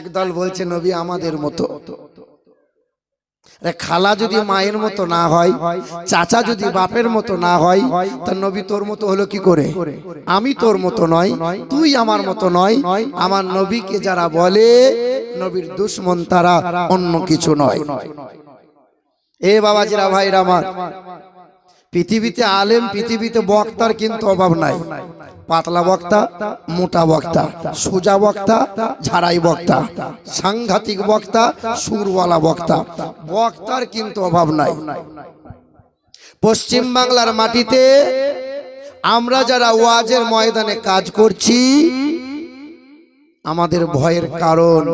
একদল বলছে, নবী আমাদের মতো। খালা যদি মায়ের মতো না হয়, চাচা যদি বাপের মতো না হয়, তা নবী তোর মতো হলো কি করে? আমি তোর মতো নয়, তুই আমার মতো নয়। আমার নবীকে যারা বলে, নবীর দুশ্মন তারা অন্য কিছু নয়। এ বাবাজিরা, ভাইরা আমার পৃথিবীতে আলেম, পৃথিবীতে বক্তার কিন্তু অভাব নাই। পাতলা বক্তা, মোটা বক্তা, সোজা বক্তা, ঝাড়াই বক্তা, সাংঘাতিক বক্তা, সুরওয়ালা বক্তা, বক্তার কিন্তু অভাব নাই। পশ্চিম বাংলার মাটিতে আমরা যারা ওয়াজের ময়দানে কাজ করছি, আমাদের ভয়ের কারণ,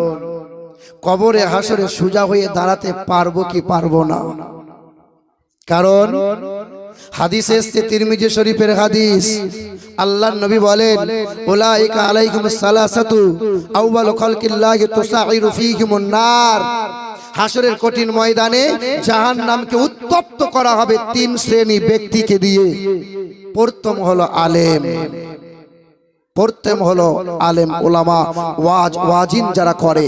কবরে হাসরে সোজা হয়ে দাঁড়াতে পারব কি পারব না। কারণ হাদিস এসছে তিরমিজি শরীফের হাদিস। আল্লাহ নবী বলেন, উলাইকা আলাইকুম সালাসাতু আউয়ালু খালকিল্লাহি তুসাইরু ফীহিমুন নার। হাসরের কঠিন ময়দানে জাহান্নামকে উত্তপ্ত করা হবে তিন শ্রেণি ব্যক্তিকে দিয়ে। প্রথম হলো আলেম। প্রথম হলো আলেম ওলামা ওয়াজ, ওয়াজিন যারা করে।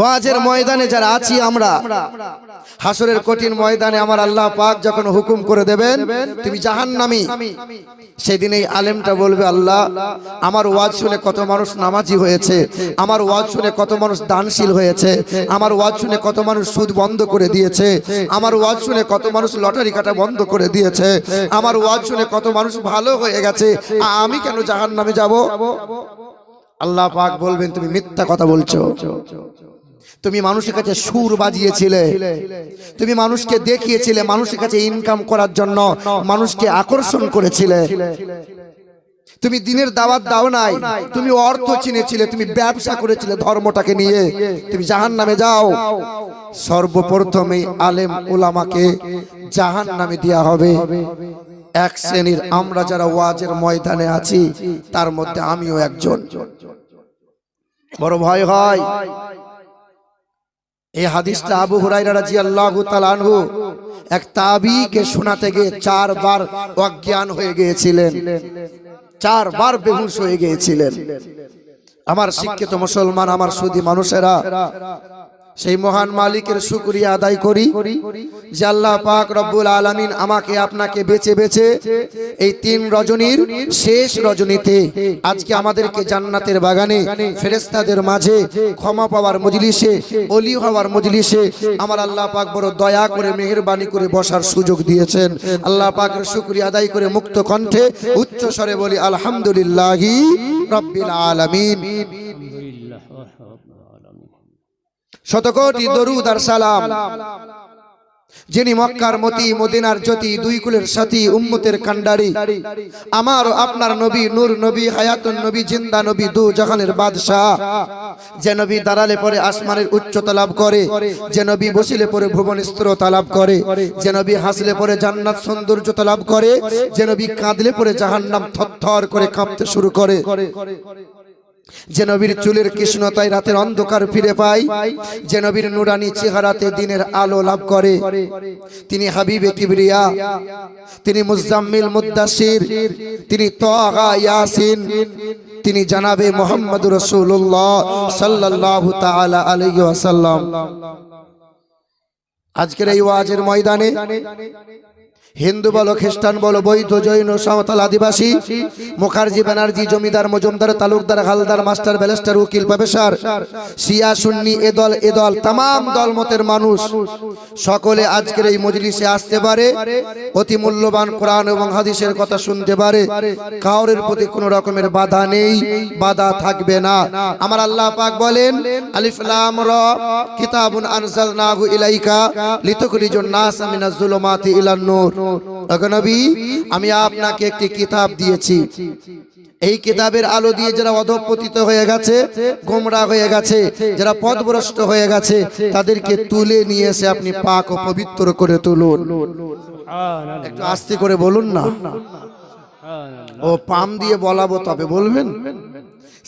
ওয়াজের ময়দানে যারা আছি আমরা, হাসরের কঠিন ময়দানে আমার আল্লাহ পাক যখন হুকুম করে দেবেন, তুমি জাহান্নামী। সেদিন এই আলেমটা বলবে, আল্লাহ, আমার ওয়াজ শুনে কত মানুষ নামাজি হয়েছে, আমার ওয়াজ শুনে কত মানুষ দানশীল হয়েছে, আমার ওয়াজ শুনে কত মানুষ সুদ বন্ধ করে দিয়েছে, আমার ওয়াজ শুনে কত মানুষ লটারি কাটা বন্ধ করে দিয়েছে, আমার ওয়াজ শুনে কত মানুষ ভালো হয়ে গেছে আমি কেন জাহান্নামে যাব? আল্লাহ পাক বলবেন, তুমি মিথ্যা কথা বলছো। তুমি মানুষের কাছে সুর বাজিয়েছিলে। তুমি মানুষকে দেখিয়েছিলে, মানুষের কাছে ইনকাম করার জন্য, মানুষকে আকর্ষণ করেছিলে। তুমি দিনের দাওয়াত দাও নাই, তুমি অর্থ চিনেছিলে, তুমি ব্যবসা করেছিলে ধর্মটাকে নিয়ে। তুমি জাহান নামে যাও। সর্বপ্রথমে আলেম ওলামাকে জাহান নামে দেওয়া হবে। এক শ্রেণির আমরা যারা ওয়াজের ময়দানে আছি, তার মধ্যে আমিও একজন। বড় ভয় হয়। এই হাদিসটা আবু হুরাইরা রাজি আল্লাহ আনহু এক তাবিকে শোনাতে গিয়ে চারবার অজ্ঞান হয়ে গিয়েছিলেন। চারবার বেহুশ হয়ে গিয়েছিলেন। আমার শিক্ষিত মুসলমান, আমার সুদী মানুষেরা সেই মহান মালিকের শুকরিয়া আদায় করি যে আল্লাহ পাক রব্বুল আলামিন আমাকে আপনাকে বেছে বেছে এই তিন রজনীর শেষ রজনীতে আজকে আমাদেরকে জান্নাতের বাগানে ফেরেস্তাদের মাঝে ক্ষমা পাওয়ার মজলিসে, অলি হওয়ার মজলিসে আমার আল্লাহ পাক বড় দয়া করে, মেহেরবানি করে বসার সুযোগ দিয়েছেন। আল্লাহ পাকের শুকরিয়া আদায় করে মুক্ত কণ্ঠে উচ্চ স্বরে বলি, আলহামদুলিল্লাহি রব্বিল আলামিন। শতকোটি দরুদ আর সালাম। যিনি মক্কার মতি, মদিনার জ্যোতি, দুই কুলের সাথী, উম্মতের কান্ডারি আমার আপনার নবী, নূর নবী, হায়াতুন নবী, জিন্দা নবী, দু জাহানের বাদশাহ। যে নবী দাঁড়ালে পরে আসমানের উচ্চতা লাভ করে, যে নবী বসিলে পরে ভুবন স্থিরতা লাভ করে, যে নবী হাসলে পরে জান্নাত সৌন্দর্যতা লাভ করে, যে নবী কাঁদলে পরে জাহান্নাম থরথর করে কাঁপতে শুরু করে। যে নবীর চুলের কৃষ্ণতায় রাতের অন্ধকার ফিরে পায় যে নবীর নুরানি চেহারাতে দিনের আলো লাভ করে। তিনি হাবিবে কিবরিয়া, তিনি মুজাম্মিল মুদাসির তিনি তোহা ইয়াসিন, তিনি জানাবে মোহাম্মদ রসুল্লাহ তাআলা আলাইহি ওয়াসাল্লাম। আজকের এই ওয়াজের ময়দানে হিন্দু বলো খ্রিস্টান বলো বৈধ জৈন সাঁওতাল আদিবাসী মুখার্জি ব্যানার্জি জমিদার মজুমদার তালুকদার হালদার মাস্টার ব্যালেস্টার উকিল প্রফেসর সিয়া সুন্নি এ দল এ দল তাম দল মতের মানুষ। সকলে আজকের এই মজলিসে আসতে পারে অতি মূল্যবান কোরআন এবং হাদিসের কথা শুনতে পারে। কাউরের প্রতি কোনো রকমের বাধা নেই বাধা থাকবে না। আমার আল্লাহ পাক বলেন আলিফ লাম র কিতাবুন আনজালনাহু ইলাইকা লিতুখরিজুন নাস মিনাজ জুলুমাতি ইলান নূর আমি আপনাকে একটি কিতাব দিয়েছি। এই কিতাবের আলো দিয়ে যারা অধপতিত হয়ে গেছে, গোমরা হয়ে গেছে, যারা পথভ্রষ্ট হয়ে গেছে, তাদেরকে তুলে নিয়ে এসে আপনি পাক ও পবিত্র করে তুলুন। একটু আস্তে করে বলুন না। ও পাম দিয়ে বলাবো তবে বলবেন?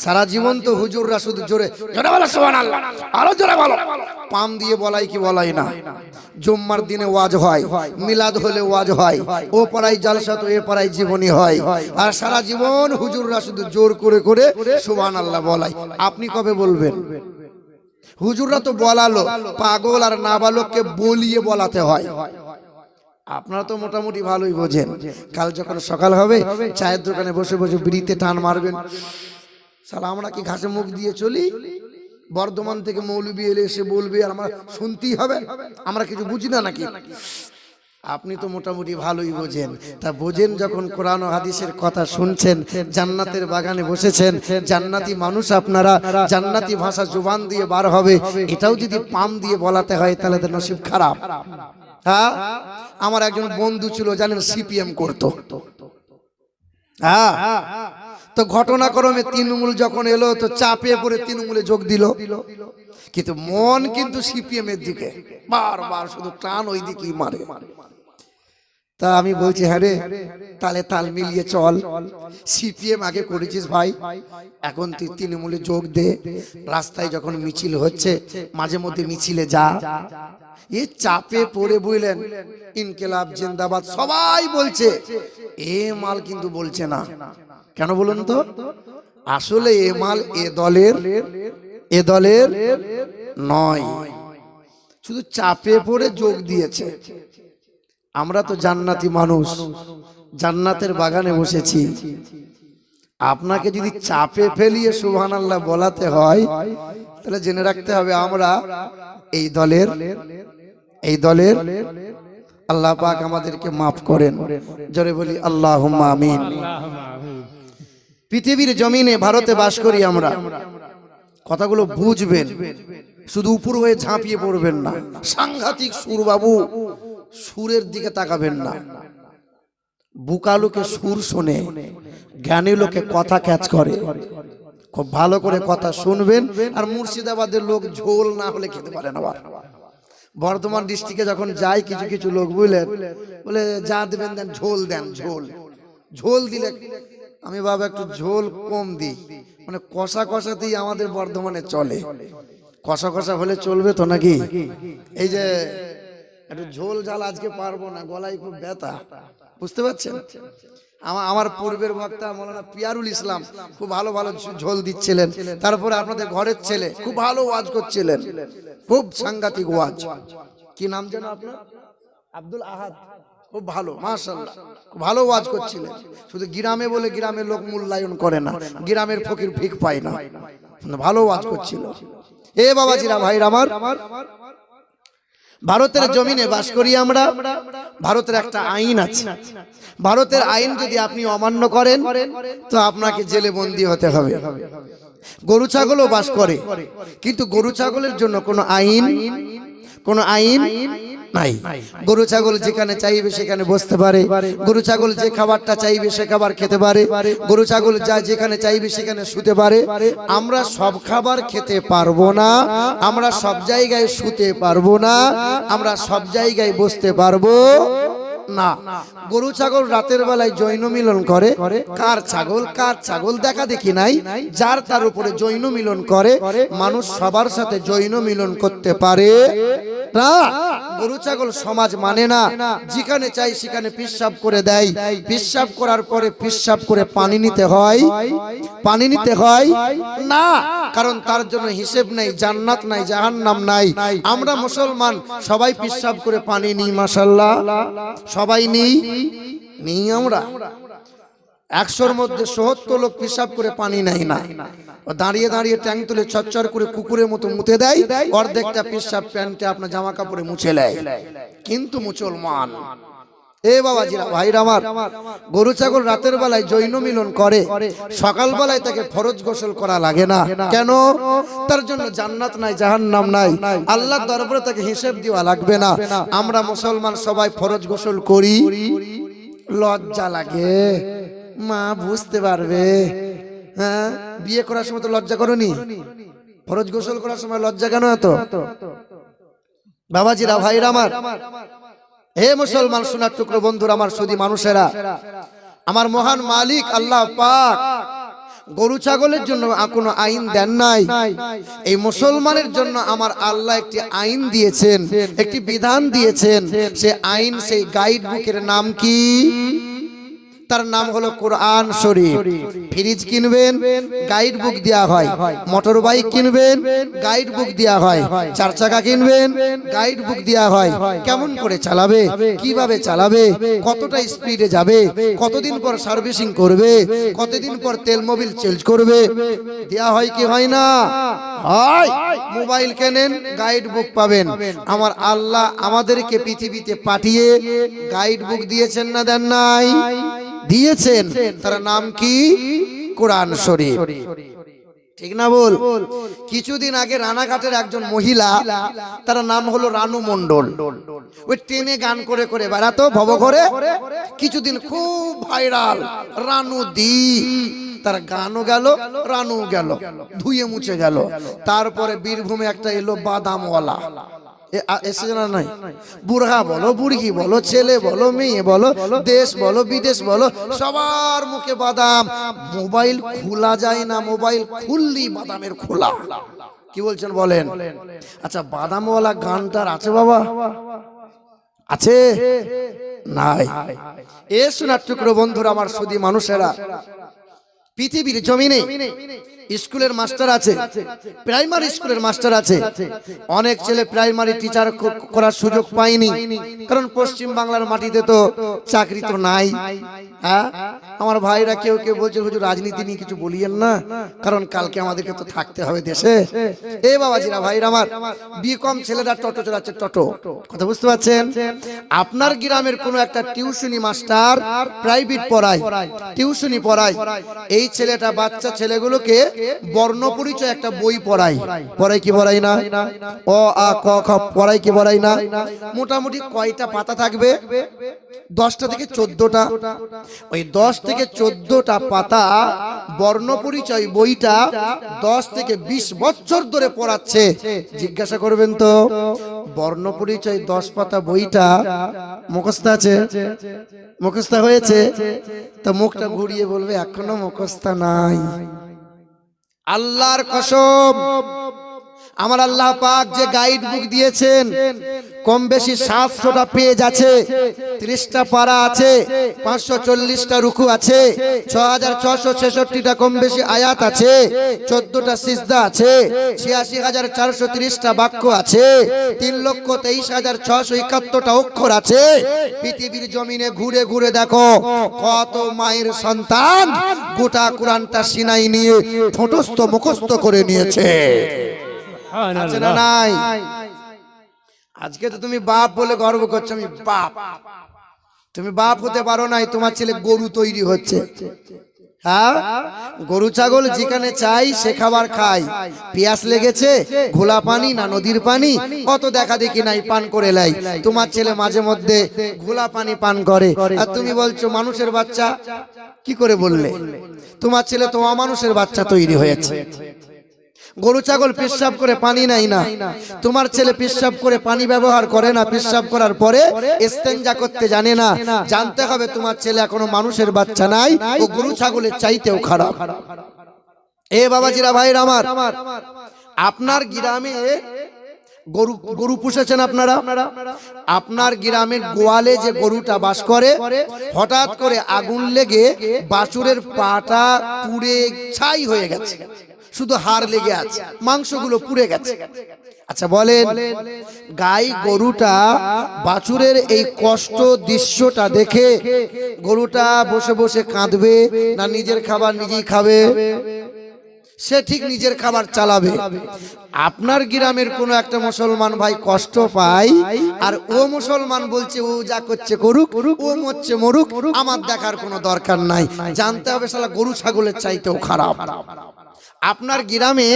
সারা জীবন তো হুজুররা শুধু জোরে জোরে বলো, সুবহানাল্লাহ। আরও জোরে বলো। পাম দিয়ে বলাই কি বলাই না। জুম্মার দিনে ওয়াজ হয়, মিলাদ হলে ওয়াজ হয়, ও পাড়ায় জালসা তো এ পাড়ায় জীবনী হয়। আর সারা জীবন হুজুররা শুধু জোর করে করে সুবহানাল্লাহ বলাই। আপনি কবে বলবেন? হুজুররা তো বলালো, পাগল আর নাবালককে বলিয়ে বলাতে হয়। আপনারা তো মোটামুটি ভালোই বোঝেন। কাল যখন সকাল হবে, চায়ের দোকানে বসে বসে বিড়িতে টান মারবেন। সালা আমরা কি ঘাসে মুখ দিয়ে চলি। বর্ধমান থেকে মৌলবি এলে এসে বলবে, আর আমরা শুনতেই হবে। আমরা কিছু বুঝি না নাকি? আপনি তো মোটামুটি ভালোই বোঝেন। তা বোঝেন যখন কোরআন হাদিসের কথা শুনছেন, জান্নাতের বাগানে বসেছেন, জান্নাতি মানুষ আপনারা, জান্নাতি ভাষা জুবান দিয়ে বার হবে। এটাও যদি পাম দিয়ে বলাতে হয়, তাহলে তো নসিব খারাপ। হ্যাঁ? আমার একজন বন্ধু ছিল, জানেন, সিপিএম করতো। হ্যাঁ? তো ঘটনাক্রমে তৃণমূল যখন এলো, তো চাপে পড়ে তৃণমূলে যোগ দিল। কিন্তু মন কিন্তু সিপিএম এর দিকে। বারবার শুধু টান ওই দিকেই মারে। তা আমি বলছি হ্যাঁ রে, তালে তাল মিলিয়ে চল। সিপিএম আগে করেছিস ভাই। এখন তুই তৃণমূলে যোগ দে। রাস্তায় যখন মিছিল হচ্ছে, মাঝে মধ্যে মিছিলে যা। এ চাপে পড়ে বুঝলেন, ইনকেলাব, জিন্দাবাদ, সবাই বলছে। এ মাল কিন্তু বলছে না। কেন বলুন তো? আসলে এ মাল এ দলের এ দলের নয়। শুধু চাপে পড়ে যোগ দিয়েছে। আমরা তো জান্নাতি মানুষ। জান্নাতের বাগানে বসেছি। আপনাকে যদি চাপে ফেলিয়ে সুহান আল্লাহ বলাতে হয় তাহলে জেনে রাখতে হবে আমরা এই দলের এই দলের আল্লাহ পাক আমাদেরকে মাফ করেন। জোরে বলি আল্লাহ আমিন। পৃথিবীর জমিনে ভারতে বাস করি আমরা। কথাগুলো বুঝবেন। শুধু উপর হয়ে ঝাঁপিয়ে পড়বেন না। সাংঘাতিক সুর বাবু, সুরের দিকে তাকাবেন না। বুকা লোকে সুর শোনে, জ্ঞানী লোকে কথা ক্যাচ করে। খুব ভালো করে কথা শুনবেন, আর মুর্শিদাবাদের লোক ঝোল না হলে খেতে পারে না বর্ধমান ডিস্ট্রিক্টে যখন যাই, কিছু কিছু লোক বুঝলেন, বলে যা দেবেন দেন, ঝোল দেন, ঝোল। ঝোল দিলে আমি বাবা একটু ঝোল কম দিই। মানে কষা কষাতেই আমাদের বর্ধমানে চলে। কষা কষা হলে চলবে তো নাকি? এই যে একটু ঝোল ঝাল আজকে পারব না, গলায় খুব ব্যথা। বুঝতে পারছেন? আমার পূর্বের বক্তা মৌলানা পিয়ারুল ইসলাম খুব ভালো ভালো ঝোল দিচ্ছিলেন। তারপরে আপনাদের ঘরের ছেলে খুব ভালো ওয়াজ করছিলেন। খুব সাংঘাতিক ওয়াজ। কি নাম যেন আপনার? আব্দুল আহাদ। খুব ভালো মাশাল্লাহ খুব ভালো ওয়াজ করছিলেন। শুধু গ্রামে বলে গ্রামের লোক মূল্যায়ন করে না গ্রামের ফকির ভিক পায় না। ভালো ওয়াজ করছিল। এ বাবা বাবাজিরা ভাইর আমার। ভারতের জমিনে বাস করি আমরা ভারতের একটা আইন আছে। ভারতের আইন যদি আপনি অমান্য করেন তো আপনাকে জেলে বন্দি হতে হবে। গরু ছাগলও বাস করে। কিন্তু গরু ছাগলের জন্য কোনো আইন কোনো আইন নাই। গরু ছাগল যেখানে চাইবে সেখানে বসতে পারে। গরু ছাগল যে খাবারটা চাইবে সে খাবার খেতে পারে। গরু ছাগল যা যেখানে চাইবে সেখানে শুতে পারে। আমরা সব খাবার খেতে পারব না। আমরা সব জায়গায় শুতে পারব না। আমরা সব জায়গায় বসতে পারব। না। গরু ছাগল রাতের বেলায় জৈন মিলন করে। কার ছাগল? কার ছাগল দেখা দেখি নাই। যার তার উপরে জৈন মিলন করে, মানুষ সবার সাথে জৈন মিলন করতে পারে। না, গরু ছাগল সমাজ মানে না। যেখানে চাই সেখানে পিসাব করে দেয়। পিসাব করার পরে পিসাব করে পানি নিতে হয়। পানি নিতে হয়। না কারণ তার জন্য হিসেব নেই, জান্নাত নাই, জাহান্নাম নাই। আমরা মুসলমান, সবাই পিসাব করে পানি নিই মাসাল্লাহ সবাই নিই নিই আমরা। একশোর মধ্যে সত্তর লোক পিসাব করে পানি নেয় না। দাঁড়িয়ে দাঁড়িয়ে ট্যাঙ্ক তুলে চচ্চর করে কুকুরের মতো মুতে দেয়, অর্ধেকটা পিসাব প্যান্টে আপনার জামা কাপড়ে মুছে নেয়। কিন্তু মুসলমান এ বাবাজিরা, ভাইরা আমার, গরু, ছাগল রাতের বেলায় জৈন মিলন করে, সকাল বেলায় তাকে ফরজ গোসল করা লাগে না। কেন? তার জন্য জান্নাত নাই, জাহান্নাম নাই। আল্লাহর দরবারে তাকে হিসেব দেওয়া লাগবে না। আমরা মুসলমান সবাই ফরজ গোসল করি, লজ্জা লাগে। মা, বুঝতে পারবে? হ্যাঁ? বিয়ে করার সময় তো লজ্জা করনি? ফরজ গোসল করার সময় লজ্জা কেন এত? বাবাজিরা, ভাইরা আমার হে মুসলমান সোনার টুকরো বন্ধুরা, আমার সুদি মানুষেরা, আমার মহান মালিক আল্লাহ পাক গরু ছাগলের জন্য কোনো আইন দেন নাই। এই মুসলমানের জন্য আমার আল্লাহ একটি আইন দিয়েছেন, একটি বিধান দিয়েছেন। সে আইন, সেই গাইড বুকের নাম কি? তার নাম হলো কোরআন শরীফ। ফ্রিজ কিনবেন গাইড বুক দেওয়া হয়। মোটর বাইক কিনবেন গাইড বুক দেওয়া হয়। চার চাকা কিনবেন গাইড বুক দেওয়া হয়। কেমন করে চালাবে? কীভাবে চালাবে? কতটা স্পিডে যাবে? কতদিন পর সার্ভিসিং করবে? কতদিন পর তেল মোবিল চেঞ্জ করবে? দেওয়া হয় কি হয় না? হয়। মোবাইল কেনেন গাইড বুক পাবেন। আমার আল্লাহ আমাদেরকে পৃথিবীতে পাঠিয়ে গাইড বুক দিয়েছেন না দেন নাই? দিয়েছেন তার নাম কি? কোরআন শরীফ। ঠিক না বল? কিছুদিন আগে রানাঘাটের একজন মহিলা তার নাম হলো রানু মন্ডল ওই ট্রেনে গান করে করে বেড়াতো ভব করে কিছুদিন খুব ভাইরাল রানু দি। তার গানও গেল রানু গেল ধুয়ে মুছে গেল। তারপরে বীরভূমে একটা এলো বাদামওয়ালা। এসেছে না নাই? বুড়া বলো বুড়কি বলো ছেলে বলো মেয়ে বলো দেশ বলো বিদেশ বলো সবার মুখে বাদাম। মোবাইল খোলা যায় না মোবাইল খুললি বাদামের খোলা। কি বলছেন বলেন? আচ্ছা বাদামওয়ালা গানটার আছে বাবা? আছে? নাই। এ শোনার টুকরো বন্ধুরা আমার সুদী মানুষেরা। পৃথিবীর জমিনে। স্কুলের মাস্টার আছে, প্রাইমারি স্কুলের মাস্টার আছে। অনেক ছেলে প্রাইমারি টিচার করার সুযোগ পায়নি, কারণ পশ্চিম বাংলার মাটিতে তো চাকরি তো নাই। হ্যাঁ? আমার ভাইরা কেউ কেউ বলছে, হুজুর, রাজনীতি নিয়ে কিছু বলিয়েন না, কারণ কালকে আমাদেরকে তো থাকতে হবে দেশে। এ বাবাজিরা, ভাইরা আমার বিকম ছেলেরা টটো চালাচ্ছে, টটো। কথা বুঝতে পারছেন? আপনার গ্রামের কোনো একটা টিউশনি মাস্টার প্রাইভেট পড়ায়, টিউশনি পড়ায়। এই ছেলেটা, বাচ্চা ছেলেগুলোকে বর্ণ পরিচয় একটা বই পড়ায় পড়াই। কি পড়াই না? অ আ ক খ পড়াই কি পড়াই না? মোটামুটি কয়টা পাতা থাকবে? দশটা থেকে চোদ্দটা। ওই দশ থেকে চোদ্দটা পাতা বর্ণ পরিচয় বইটা দশ থেকে বিশ বছর ধরে পড়াচ্ছে। জিজ্ঞাসা করবেন তো বর্ণ পরিচয় দশ পাতা বইটা মুখস্থ আছে? মুখস্থ হয়েছে? তো মুখটা ঘুরিয়ে বলবে এখনও মুখস্থ নাই। আল্লাহর কসম। আমার আল্লাহ পাক যে গাইড বুক দিয়েছেন, কম বেশি সাতশোটা পেজ আছে, ত্রিশটা পারা আছে, পাঁচশো চল্লিশটা রুকু আছে ছ হাজার ছশো ছেষট্টিটা কম বেশি আয়াত আছে, চোদ্দটা সিজদা আছে, ছিয়াশি হাজার চারশো তিরিশটা বাক্য আছে, তিন লক্ষ তেইশ হাজার ছশো একাত্তরটা অক্ষর আছে। পৃথিবীর জমিনে ঘুরে ঘুরে দেখো, কত মায়ের সন্তান গোটা কোরআনটা সিনাই নিয়ে ঠোঁটস্থ মুখস্থ করে নিয়েছে। আছে না নাই? আজকে তো তুমি বাপ বলে গর্ব করছ আমি বাপ। তুমি বাপ হতে পারো নাই তোমার ছেলে গরু তৈরি হচ্ছে। হ্যাঁ? গরু ছাগল যেখানে চাই সে খাবার খাই পিয়াস লেগেছে ঘোলা পানি না নদীর পানি? অত দেখা দেখি নাই পান করে লাই। তোমার ছেলে মাঝে মধ্যে ঘোলা পানি পান করে। আর তুমি বলছো মানুষের বাচ্চা? কি করে বললে? তোমার ছেলে তো অমানুষের বাচ্চা তৈরি হয়েছে। গরু, ছাগল পেশাব করে পানি নাই না। তোমার ছেলে পেশাব করে পানি ব্যবহার করে না, পেশাব করার পরে ইস্তেঞ্জা করতে জানে না। জানতে হবে তোমার ছেলে এখনও মানুষের বাচ্চা নাই ও গরু, ছাগলের চাইতেও খারাপ। এ বাবাজিরা, ভাইয়ের আমার, আপনার গ্রামে গরু গরু পুষেছেন আপনারা? আপনার গ্রামের গোয়ালে যে গরুটা বাস করে, হঠাৎ করে আগুন লেগে বাছুরের পাটা পুড়ে ছাই হয়ে গেছে। শুধু হাড় লেগে আছে মাংসগুলো পুড়ে গেছে। আচ্ছা বলেন গাই গরুটা বাছুরের এই কষ্ট দৃশ্যটা দেখে গরুটা বসে বসে কাঁদবে না নিজের খাবার নিজেই খাবে। সে ঠিক নিজের খাবার চালাবে। আপনার গ্রামের কোনো একটা মুসলমান ভাই কষ্ট পায় আর ও মুসলমান বলছে ও যা করছে করুক ও মরছে মরুক আমার দেখার কোনো দরকার নাই জানতে হবে সালা গরু ছাগলের চাইতেও খারাপ। আপনার গ্রামে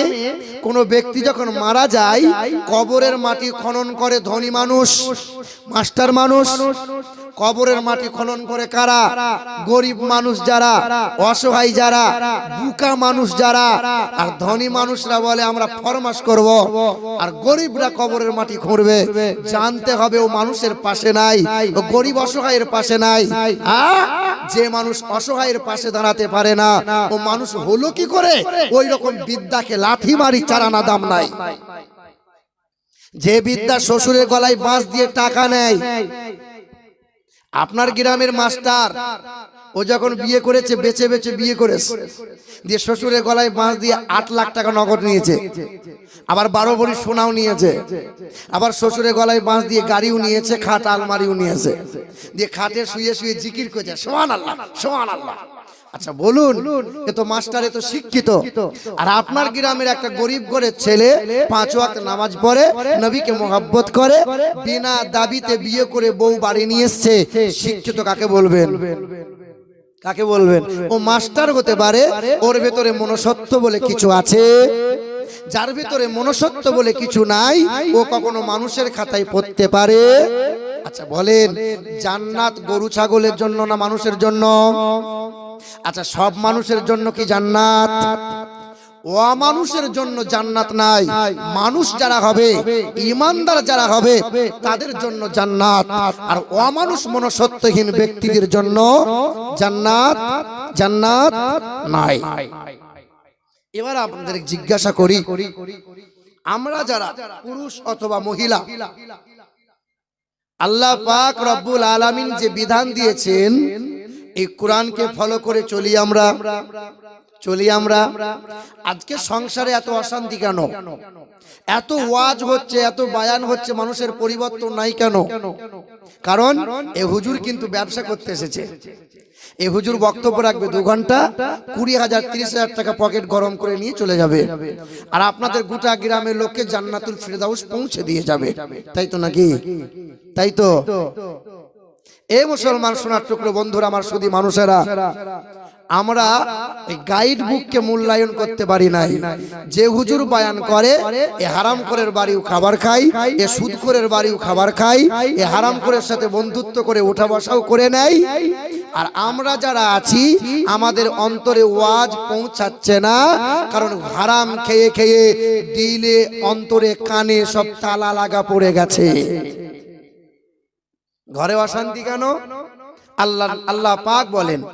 কোনো ব্যক্তি যখন মারা যায়, কবরের মাটি খনন করে ধনী মানুষ, মাস্টার মানুষ কবরের মাটি খনন করে কারা? গরিব মানুষ যারা অসহায় যারা বুকা মানুষ যারা আর ধনী মানুষরা বলে আমরা ফরমাস করব। আর গরিবরা কবরের মাটি খুঁড়বে। জানতে হবে ও মানুষের পাশে নাই ও গরিব অসহায়ের পাশে নাই। আ? যে মানুষ অসহায়ের পাশে দাঁড়াতে পারে না ও মানুষ হলো কি করে? ওই রকম বিদ্যাকে লাথি মারি চারানা দাম নাই। যে বিদ্যা শ্বশুরের গলায় বাঁশ দিয়ে টাকা নেয়। আপনার গ্রামের মাস্টার, ও যখন বিয়ে করেছে, বেছে বেছে বিয়ে করেছে, দিয়ে শ্বশুরের গলায় বাঁশ দিয়ে আট লাখ টাকা নগদ নিয়েছে, আবার বারো ভরি সোনাও নিয়েছে, আবার শ্বশুরের গলায় বাঁশ দিয়ে গাড়িও নিয়েছে, খাট, আলমারিও নিয়েছে, দিয়ে খাটে শুয়ে শুয়ে জিকির করেছে সোহান আল্লাহ সোহান আল্লাহ আচ্ছা বলুন এ তো মাস্টার এ তো শিক্ষিত। আর আপনার গ্রামের একটা গরিব ঘরের ছেলে পাঁচ ওয়াক্ত নামাজ পড়ে নবীকে মোহাব্বত করে বিনা দাবিতে বিয়ে করে বউ বাড়ি নিয়ে এসছে। শিক্ষিত কাকে বলবেন? কাকে বলবেন? ও মাস্টার হতে পারে ওর ভেতরে মনসত্ব বলে কিছু আছে। যার ভেতরে মনসত্ব বলে কিছু নাই ও কখনো মানুষের খাতায় পড়তে পারে। আচ্ছা বলেন, জান্নাত গরু ছাগলের জন্য না মানুষের জন্য? আচ্ছা সব মানুষের জন্য কি জান্নাত? অমানুষের জন্য জান্নাত নাই। মানুষ যারা হবে, ইমানদার যারা হবে, তাদের জন্য জান্নাত। আর অমানুষ মনসত্বহীন ব্যক্তিদের জন্য জান্নাত জান্নাত নাই। এবার আপনাদের জিজ্ঞাসা করি, আমরা যারা পুরুষ অথবা মহিলা আল্লাহ পাক রব্বুল আলামিন যে বিধান দিয়েছেন, এই কোরআনকে ফলো করে চলি আমরা চলি আমরা। আজকে সংসারে এত অশান্তি কেন? এত ওয়াজ হচ্ছে, এত বায়ান হচ্ছে, মানুষের পরিবর্তন নাই কেন? কারণ এ হুজুর কিন্তু ব্যবসা করতে এসেছে। এ হুজুর বক্তব্য রাখবে দু ঘণ্টা, কুড়ি হাজার, তিরিশ হাজার টাকা পকেট গরম করে নিয়ে চলে যাবে। আর আপনাদের গোটা গ্রামের লোককে জান্নাতুল ফিরদাউস পৌঁছে দিয়ে যাবে। তাই তো নাকি? তাই তো? এ মুসলমান সোনার টুকরো বন্ধুরা, আমার শুধু মানুষেরা আমরা গাইড বুককে মূল্যায়ন করতে পারি নাই। যে হুজুর বায়ান করে, এ হারাম করের বাড়িও খাবার খাই, এ সুদ বাড়িও খাবার খাই, এ হারাম করের সাথে বন্ধুত্ব করে ওঠা বসাও করে নেয়। আর আমরা যারা আছি, আমাদের অন্তরে ওয়াজ পৌঁছাচ্ছে না, কারণ হারাম খেয়ে খেয়ে দিলে অন্তরে কানে সব তালা লাগা পড়ে গেছে। ঘরে অশান্তি কেন? আল্লাহ আল্লাহ পাক বলেন